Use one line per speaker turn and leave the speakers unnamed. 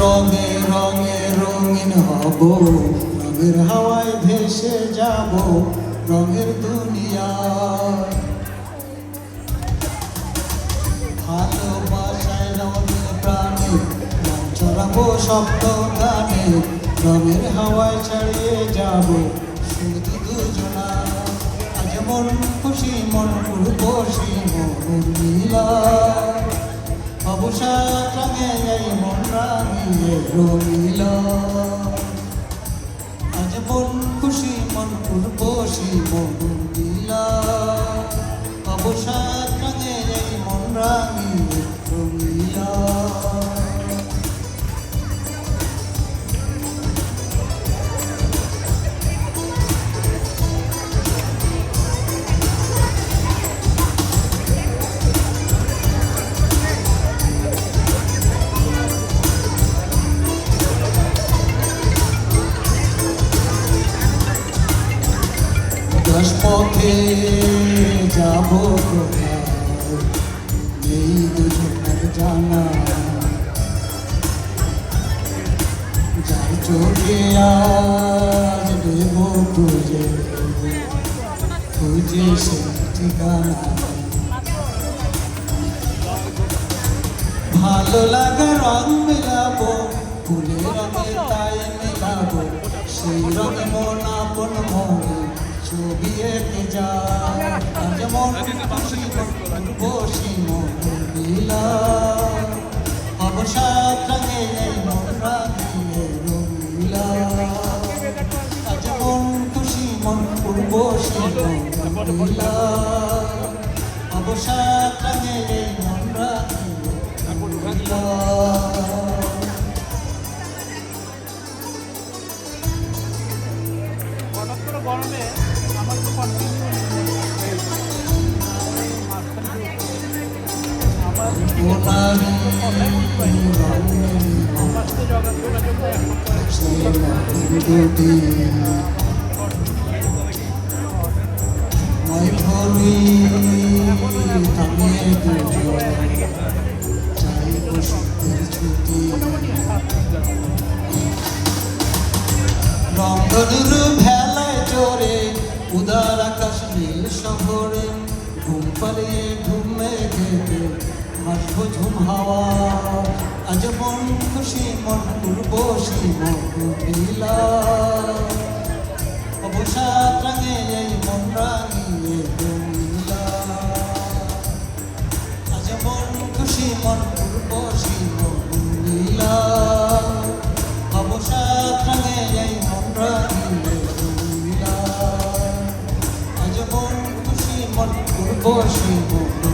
রঙে রঙে রঙিন হব। রঙের হাওয়ায় ভেসে যাব রঙের দুনিয়া ভালোবাসায় রঙের প্রাণে চড়াবো শব্দ গানে রঙের হাওয়ায় ছাড়িয়ে যাব শুধু দুজনা। আজ মন খুশি মন খুশি, মন নীলা অবসর রঙে এই মন রাঙিয়ে রঙিল দশ পথে যাব এই দুজনের জানা। যার চোখে আজ দেব খুঁজে খুঁজে সে ঠিকানা। ভালো লাগা রং মেলাবো, ফুলের রঙে তাই মেলাবো, সেই রঙে মন আপন মনে এঁকে যায়, আজ মন খুশি বসি মন লীলা অবসাদ রঙে এই মন রাঙিয়ে রঙিলা। আজ মন খুশি মন বসি মন লীলা রংধনুর ভেলায় চড়ে উদার আকাশ নীল শহরে ঘুম পালিয়ে ঘুমে ঘেটে হাসবো ঝুম হাওয়া। আজ মন খুশি, মন উর্বশী মন নীলা অবসাদ রঙে এই মন রাঙিয়ে রঙিলা আজ মন খুশি, মন উর্বশী মন নীলা অবসাদ রঙে এই মন রাঙিয়ে রঙিলা আজ মন খুশি, মন উর্বশী মন